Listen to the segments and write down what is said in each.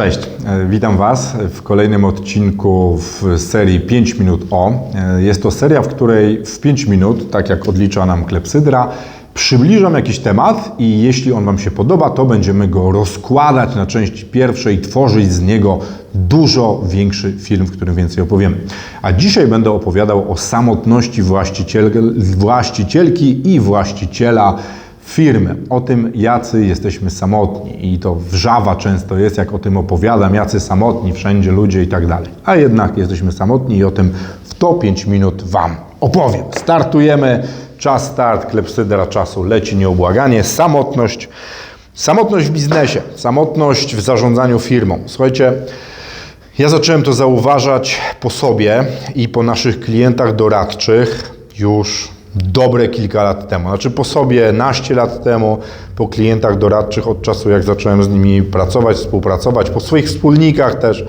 Cześć, e, witam Was w kolejnym odcinku w serii 5 minut o. E, Jest to seria, w której w 5 minut, tak jak odlicza nam Klepsydra, przybliżam jakiś temat i jeśli on Wam się podoba, to będziemy go rozkładać na części pierwsze i tworzyć z niego dużo większy film, w którym więcej opowiemy. A dzisiaj będę opowiadał o samotności właściciel, właścicielki i właściciela firmy, o tym, jacy jesteśmy samotni. I to wrzawa często jest, jak o tym opowiadam, jacy samotni, wszędzie ludzie i tak dalej. A jednak jesteśmy samotni i o tym w to 5 minut Wam opowiem. Startujemy, czas start, klepsydra czasu leci nieubłaganie, samotność. Samotność w biznesie, samotność w zarządzaniu firmą. Słuchajcie, ja zacząłem to zauważać po sobie i po naszych klientach doradczych już dobre kilka lat temu. Znaczy po sobie naście lat temu, po klientach doradczych od czasu jak zacząłem z nimi pracować, współpracować, po swoich wspólnikach też.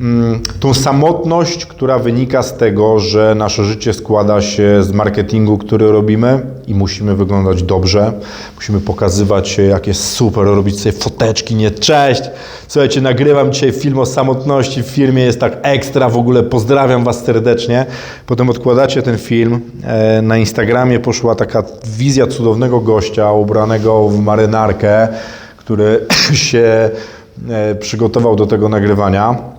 Mm, Tą samotność, która wynika z tego, że nasze życie składa się z marketingu, który robimy i musimy wyglądać dobrze, musimy pokazywać się, jak jest super, robić sobie foteczki, nie cześć. Słuchajcie, nagrywam dzisiaj film o samotności w firmie, jest tak ekstra w ogóle, pozdrawiam Was serdecznie. Potem odkładacie ten film, e, na Instagramie poszła taka wizja cudownego gościa ubranego w marynarkę, który się e, przygotował do tego nagrywania.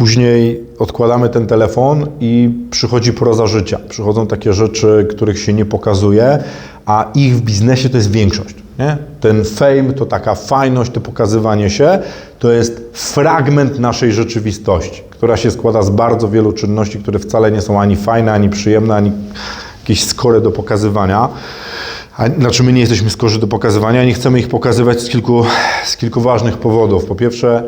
Później odkładamy ten telefon i przychodzi proza życia. Przychodzą takie rzeczy, których się nie pokazuje, a ich w biznesie to jest większość. Nie? Ten fame, to taka fajność, to pokazywanie się, to jest fragment naszej rzeczywistości, która się składa z bardzo wielu czynności, które wcale nie są ani fajne, ani przyjemne, ani jakieś skory do pokazywania. A, znaczy my nie jesteśmy skorzy do pokazywania, nie chcemy ich pokazywać z kilku, z kilku ważnych powodów. Po pierwsze,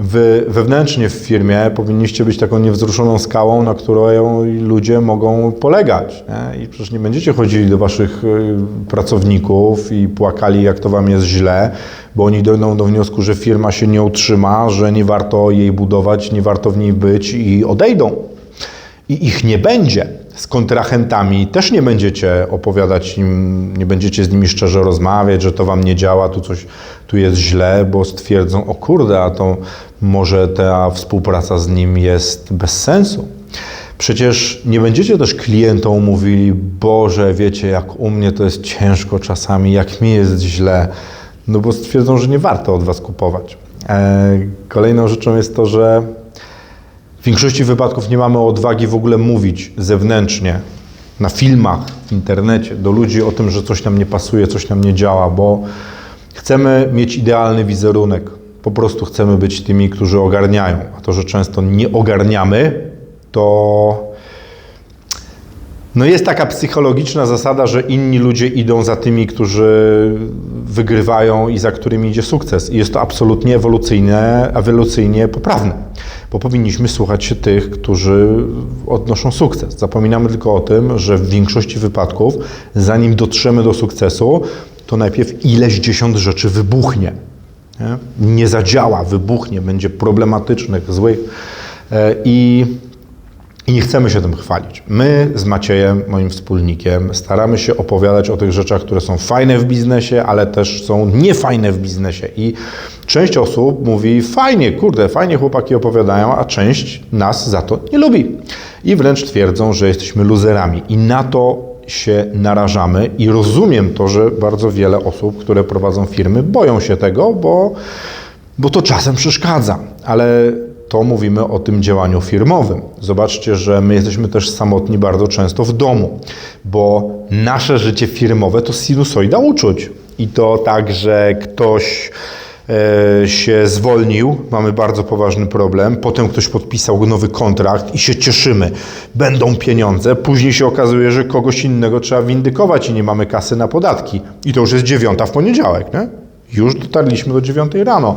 Wy wewnętrznie w firmie powinniście być taką niewzruszoną skałą, na którą ludzie mogą polegać. Nie? I przecież nie będziecie chodzili do waszych y, pracowników i płakali, jak to wam jest źle, bo oni dojdą do wniosku, że firma się nie utrzyma, że nie warto jej budować, nie warto w niej być i odejdą. I ich nie będzie. Z kontrahentami też nie będziecie opowiadać im, nie będziecie z nimi szczerze rozmawiać, że to wam nie działa, tu coś, tu jest źle, bo stwierdzą, o kurde, a to może ta współpraca z nim jest bez sensu. Przecież nie będziecie też klientom mówili, Boże, wiecie, jak u mnie to jest ciężko czasami, jak mi jest źle, no bo stwierdzą, że nie warto od was kupować. E, Kolejną rzeczą jest to, że w większości wypadków nie mamy odwagi w ogóle mówić zewnętrznie, na filmach, w internecie, do ludzi o tym, że coś nam nie pasuje, coś nam nie działa, bo chcemy mieć idealny wizerunek. Po prostu chcemy być tymi, którzy ogarniają. A to, że często nie ogarniamy, to no jest taka psychologiczna zasada, że inni ludzie idą za tymi, którzy wygrywają i za którymi idzie sukces. I jest to absolutnie ewolucyjne, ewolucyjnie poprawne, bo powinniśmy słuchać się tych, którzy odnoszą sukces. Zapominamy tylko o tym, że w większości wypadków, zanim dotrzemy do sukcesu, to najpierw ileś dziesiąt rzeczy wybuchnie. Nie, nie zadziała, wybuchnie, będzie problematycznych, złych. E, I i nie chcemy się tym chwalić. My z Maciejem, moim wspólnikiem, staramy się opowiadać o tych rzeczach, które są fajne w biznesie, ale też są niefajne w biznesie. I część osób mówi, fajnie, kurde, fajnie chłopaki opowiadają, a część nas za to nie lubi. I wręcz twierdzą, że jesteśmy luzerami. I na to się narażamy i rozumiem to, że bardzo wiele osób, które prowadzą firmy, boją się tego, bo, bo to czasem przeszkadza. Ale to mówimy o tym działaniu firmowym. Zobaczcie, że my jesteśmy też samotni bardzo często w domu, bo nasze życie firmowe to sinusoida uczuć. I to tak, że ktoś e, się zwolnił, mamy bardzo poważny problem, potem ktoś podpisał nowy kontrakt i się cieszymy, będą pieniądze, później się okazuje, że kogoś innego trzeba windykować i nie mamy kasy na podatki. I to już jest dziewiąta w poniedziałek, nie? Już dotarliśmy do dziewiątej rano.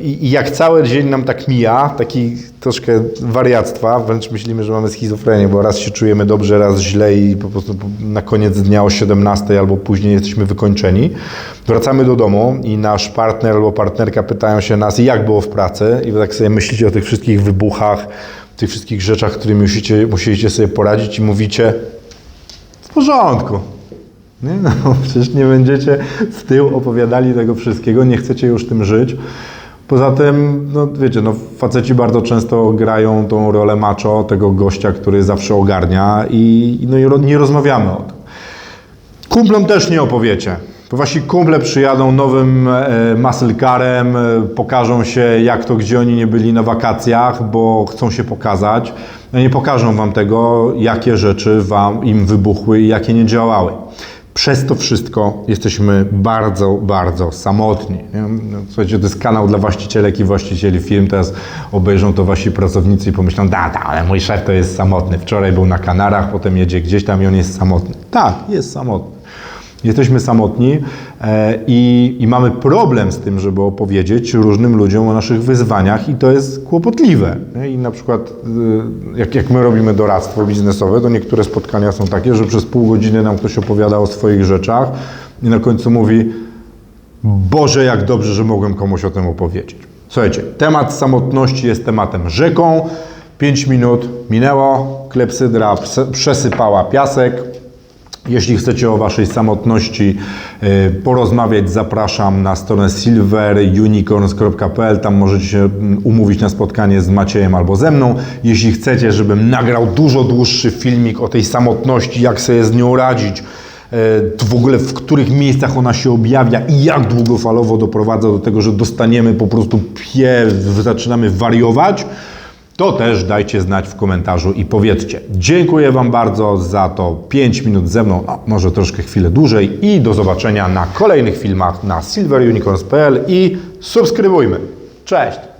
I jak cały dzień nam tak mija, taki troszkę wariactwa, wręcz myślimy, że mamy schizofrenię, bo raz się czujemy dobrze, raz źle i po prostu na koniec dnia o 17 albo później jesteśmy wykończeni. Wracamy do domu i nasz partner albo partnerka pytają się nas, jak było w pracy i wy tak sobie myślicie o tych wszystkich wybuchach, tych wszystkich rzeczach, którymi musicie, musieliście sobie poradzić i mówicie w porządku, Nie? No, przecież nie będziecie w tył opowiadali tego wszystkiego, nie chcecie już tym żyć. Poza tym, no wiecie, no, faceci bardzo często grają tą rolę macho, tego gościa, który zawsze ogarnia i, no, i nie rozmawiamy o tym. Kumplom też nie opowiecie. Bo wasi kumple przyjadą nowym e, muscle carem, e, pokażą się jak to, gdzie oni nie byli na wakacjach, bo chcą się pokazać. No nie pokażą wam tego, jakie rzeczy wam im wybuchły i jakie nie działały. Przez to wszystko jesteśmy bardzo, bardzo samotni. No, Słuchajcie, to jest kanał dla właścicielek i właścicieli firm. Teraz obejrzą to wasi pracownicy i pomyślą, da, da, ale mój szef to jest samotny. Wczoraj był na Kanarach, potem jedzie gdzieś tam i on jest samotny. Tak, jest samotny. Jesteśmy samotni e, i, i mamy problem z tym, żeby opowiedzieć różnym ludziom o naszych wyzwaniach i to jest kłopotliwe. I na przykład y, jak, jak my robimy doradztwo biznesowe, to niektóre spotkania są takie, że przez pół godziny nam ktoś opowiada o swoich rzeczach i na końcu mówi Boże, jak dobrze, że mogłem komuś o tym opowiedzieć. Słuchajcie, temat samotności jest tematem rzeką. 5 minut minęło, klepsydra przesypała piasek. Jeśli chcecie o Waszej samotności y, porozmawiać, zapraszam na stronę silverunicorns.pl. Tam możecie się mm, umówić na spotkanie z Maciejem albo ze mną. Jeśli chcecie, żebym nagrał dużo dłuższy filmik o tej samotności, jak sobie z nią radzić, y, w ogóle w których miejscach ona się objawia i jak długofalowo doprowadza do tego, że dostaniemy po prostu pie, zaczynamy wariować, to też dajcie znać w komentarzu i powiedzcie. Dziękuję Wam bardzo za to 5 minut ze mną, a może troszkę chwilę dłużej i do zobaczenia na kolejnych filmach na silverunicorns.pl i subskrybujmy. Cześć!